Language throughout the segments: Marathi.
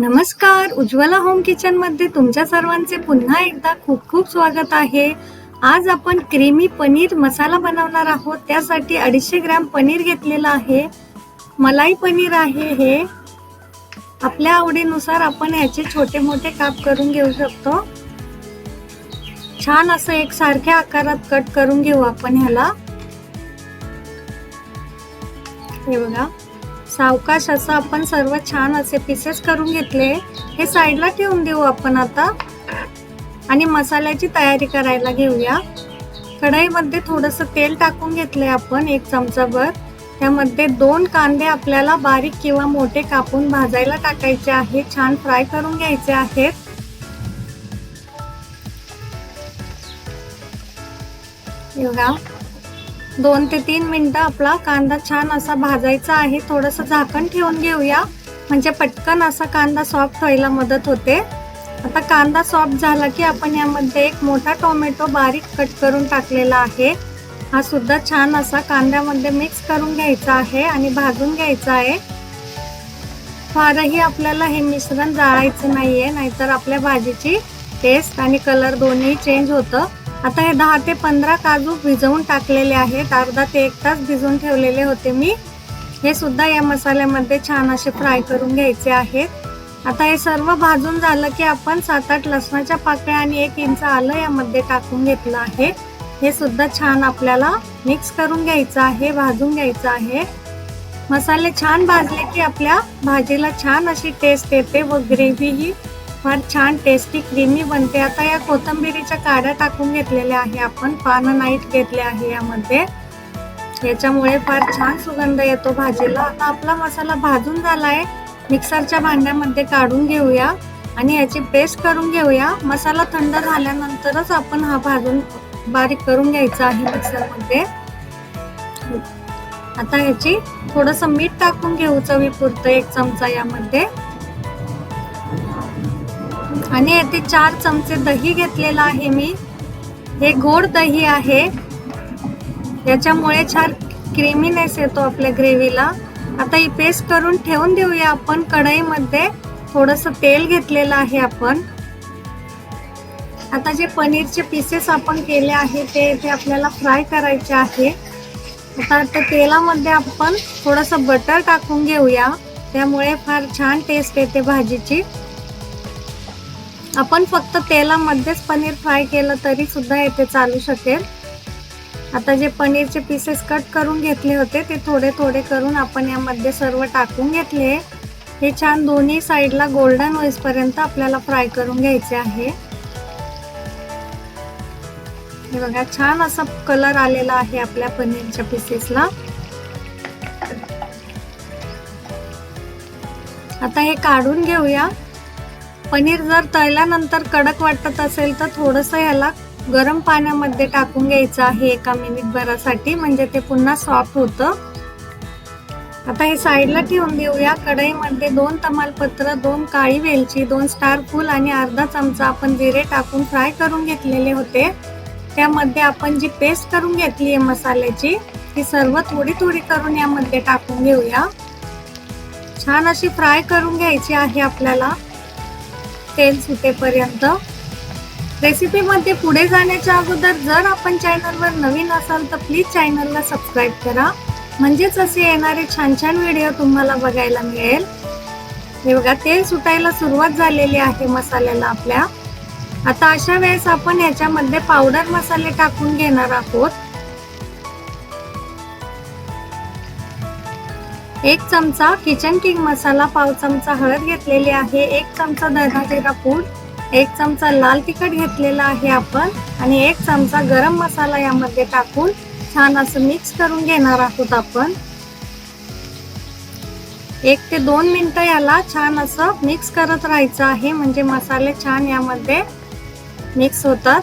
नमस्कार. उज्ज्वला होम किचनमध्ये तुमच्या सर्वांचे पुन्हा एकदा खूप खूप स्वागत आहे. आज आपण क्रीमी पनीर मसाला बनवणार आहोत. त्यासाठी अडीचशे ग्रॅम पनीर घेतलेलं आहे. मलाई पनीर आहे हे. आपल्या आवडीनुसार आपण याचे छोटे मोठे काप करून घेऊ शकतो. छान असं एक सारख्या आकारात कट करून घेऊ आपण ह्याला. हे बघा. सावकाश असं आपण सर्व छान असे पीसेस करून घेतले. हे साईडला ठेवून देऊ आपण आता. आणि मसाल्याची तयारी करायला घेऊया. कढईमध्ये थोडंसं तेल टाकून घेतले आपण एक चमचाभर. त्यामध्ये दोन कांदे आपल्याला बारीक किंवा मोठे कापून भाजायला टाकायचे आहे छान फ्राय करून घ्यायचे आहेत. बघा. दोन ते तीन मिनटं आपला कांदा छान असा भाजायचा आहे. थोडंसं झाकण ठेवून घेऊया. म्हणजे पटकन असा कांदा सॉफ्ट व्हायला मदत होते. आता कांदा सॉफ्ट झाला की आपण यामध्ये एक मोठा टोमॅटो बारीक कट करून टाकलेला आहे. हा सुद्धा छान असा कांद्यामध्ये मिक्स करून घ्यायचा आहे आणि भाजून घ्यायचा आहे. फारही आपल्याला हे मिश्रण जाळायचं नाही आहे नाहीतर आपल्या भाजीची टेस्ट आणि कलर दोन्ही चेंज होतं. आता हे दहा ते पंधरा काजू भिजवून टाकलेले आहेत. अर्धा ते एक तास भिजवून ठेवलेले होते मी. हे सुद्धा या मसाल्यामध्ये छान असे फ्राय करून घ्यायचे आहेत. आता हे सर्व भाजून झालं की आपण सात आठ लसणाच्या पाकळ्या आणि एक इंच आलं यामध्ये टाकून घेतलं आहे. हे सुद्धा छान आपल्याला मिक्स करून घ्यायचं आहे भाजून घ्यायचं आहे. मसाले छान भाजले की आपल्या भाजीला छान अशी टेस्ट येते व ग्रेव्ही ही फार छान टेस्टी क्रीमी बनते. आता या कोथंबिरीच्या काड्या टाकून घेतलेल्या आहे आपण. पानं नाईट घेतले आहे यामध्ये. याच्यामुळे फार छान सुगंध येतो भाजीला. आता आपला मसाला भाजून झाला आहे मिक्सरच्या भांड्यामध्ये काढून घेऊया आणि याची पेस्ट करून घेऊया. मसाला थंड झाल्यानंतरच आपण हा भाजून बारीक करून घ्यायचा आहे मिक्सरमध्ये. आता याची थोडस मीठ टाकून घेऊ चवीपुरतं एक चमचा यामध्ये. आणि येथे चार चमचे दही घेतलेलं आहे मी. हे गोड दही आहे. याच्यामुळे छान क्रीमीनेस येतो आपल्या ग्रेव्हीला. आता ही पेस्ट करून ठेवून देऊया आपण. कढईमध्ये थोडस तेल घेतलेलं आहे आपण. आता जे पनीरचे पीसेस आपण केले आहे ते इथे आपल्याला फ्राय करायचे आहे. आता त्या तेलामध्ये आपण थोडस बटर टाकून घेऊया. त्यामुळे फार छान टेस्ट येते भाजीची. आपण फक्त तेलामध्येच पनीर फ्राय केलं तरी सुद्धा येथे चालू शकेल. आता जे पनीरचे पीसेस कट करून घेतले होते ते थोडे थोडे करून आपण यामध्ये सर्व टाकून घेतले हे छान दोन्ही साईडला गोल्डन होईपर्यंत आपल्याला फ्राय करून घ्यायचे आहे. हे बघा छान असा कलर आलेला आहे आपल्या पनीरच्या पीसेसला आता हे काढून घेऊया. पनीर जर तळल्यानंतर कडक वाटत असेल तर थोडंसं याला गरम पाण्यामध्ये टाकून घ्यायचं आहे एका मिनिटभरासाठी म्हणजे ते पुन्हा सॉफ्ट होतं. आता हे साईडला ठेवून देऊया. कढईमध्ये दोन तमालपत्र दोन काळी वेलची दोन स्टार फूल आणि अर्धा चमचा आपण जिरे टाकून फ्राय करून घेतलेले होते. त्यामध्ये आपण जी पेस्ट करून घेतली आहे मसाल्याची ती सर्व थोडी थोडी करून यामध्ये टाकून घेऊया. छान अशी फ्राय करून घ्यायची आहे आपल्याला. तेल सुटेपर्यंत. रेसिपीमध्ये पुढे जाण्याच्या अगोदर जर आपण चॅनलवर नवीन असाल तर प्लीज चॅनलला सबस्क्राईब करा. म्हणजेच असे येणारे छान छान व्हिडिओ तुम्हाला बघायला मिळेल. हे बघा तेल सुटायला सुरुवात झालेली आहे मसाल्याला आपल्या. आता अशा वेळेस आपण याच्यामध्ये पावडर मसाले टाकून घेणार आहोत. एक चमचा किचन किंग मसाला पाव चमचा हळद घेतलेली आहे एक चमचा धना जिरा पूड एक चमचा लाल तिखट घेतलेला आहे आपण आणि एक चमचा गरम मसाला यामध्ये टाकून छान असं मिक्स करून घेणार आहोत आपण. एक ते दोन मिनटं याला छान असं मिक्स करत राहायचं आहे म्हणजे मसाले छान यामध्ये मिक्स होतात.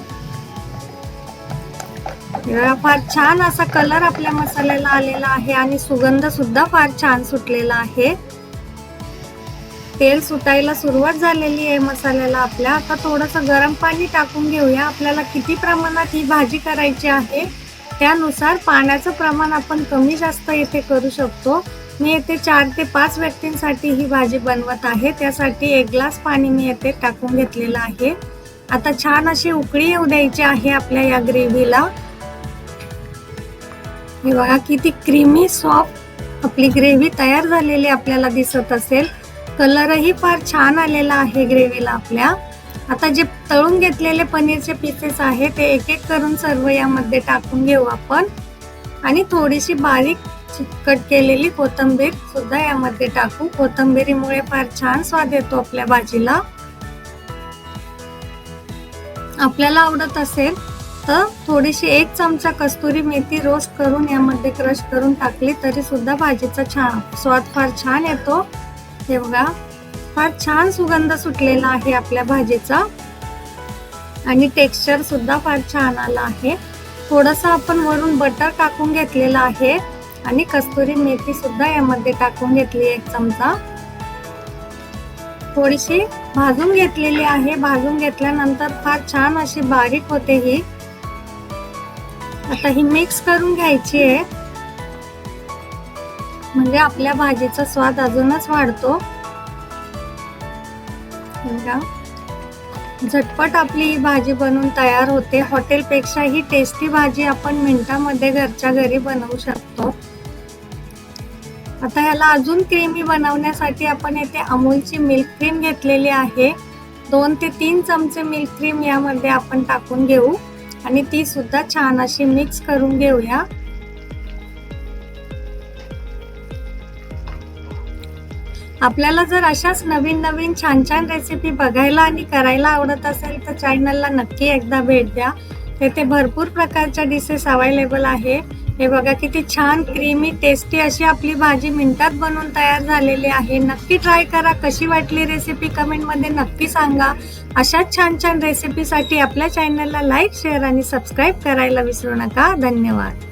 फार छान असा कलर आपल्या मसाल्याला आलेला आहे आणि सुगंध सुद्धा फार छान सुटलेला आहे. तेल सुटायला सुरुवात झालेली आहे मसाल्याला आपल्या. आता थोडस गरम पाणी टाकून घेऊया. आपल्याला किती प्रमाणात ही भाजी करायची आहे त्यानुसार पाण्याचं प्रमाण आपण कमी जास्त येथे करू शकतो. मी येथे चार ते पाच व्यक्तींसाठी ही भाजी बनवत आहे. त्यासाठी एक ग्लास पाणी मी येथे टाकून घेतलेलं आहे. आता छान अशी उकळी येऊ द्यायची आहे आपल्या या ग्रेव्हीला. हे बघा किती क्रीमी सॉफ्ट आपली ग्रेव्ही तयार झालेली आपल्याला दिसत असेल. कलरही फार छान आलेला आहे ग्रेव्हीला आपल्या. आता जे तळून घेतलेले पनीरचे पीसेस आहे ते एक एक करून सर्व यामध्ये टाकून घेऊ आपण. आणि थोडीशी बारीक चिकट केलेली कोथिंबीर सुद्धा यामध्ये टाकू. कोथिंबीरीमुळे फार छान स्वाद येतो आपल्या भाजीला. आपल्याला आवडत असेल तर थोडीशी एक चमचा कस्तुरी मेथी रोस्ट करून यामध्ये क्रश करून टाकली तरी सुद्धा भाजीचा छान स्वाद फार छान येतो. हे बघा फार छान सुगंध सुटलेला आहे आपल्या भाजीचा. आणि टेक्स्चर सुद्धा फार छान आला आहे. थोडंसं आपण वरून बटर टाकून घेतलेलं आहे. आणि कस्तुरी मेथी सुद्धा यामध्ये टाकून घेतली एक चमचा. थोडीशी भाजून घेतलेली आहे. भाजून घेतल्यानंतर फार छान अशी बारीक होते ही. आता ही मिक्स करून घ्यायची आहे. म्हणजे आपल्या भाजीचा स्वाद अजूनच वाढतो. झटपट आपली ही भाजी बनवून तयार होते. हॉटेलपेक्षा ही टेस्टी भाजी आपण मिनिटामध्ये घरच्या घरी बनवू शकतो. आता ह्याला अजून क्रीमी बनवण्यासाठी आपण येथे अमूलची मिल्क क्रीम घेतलेली आहे. दोन ते तीन चमचे मिल्क क्रीम यामध्ये आपण टाकून घेऊ. आणि ती सुद्धा छान अशी मिक्स करून घेऊया. आपल्याला जर अशाच नवीन नवीन छान छान रेसिपी बघायला आणि करायला आवडत असेल तर चॅनलला नक्की एकदा भेट द्या. येथे भरपूर प्रकारच्या डिशेस अवेलेबल आहे. हे बघा किती छान क्रीमी टेस्टी अशी आपली भाजी मिनिटात बनवून तयार झालेली आहे. नक्की ट्राय करा. कशी वाटली रेसिपी कमेंटमध्ये नक्की सांगा. अशाच छान छान रेसिपीसाठी आपल्या चॅनलला लाईक शेअर आणि सबस्क्राईब करायला विसरू नका. धन्यवाद.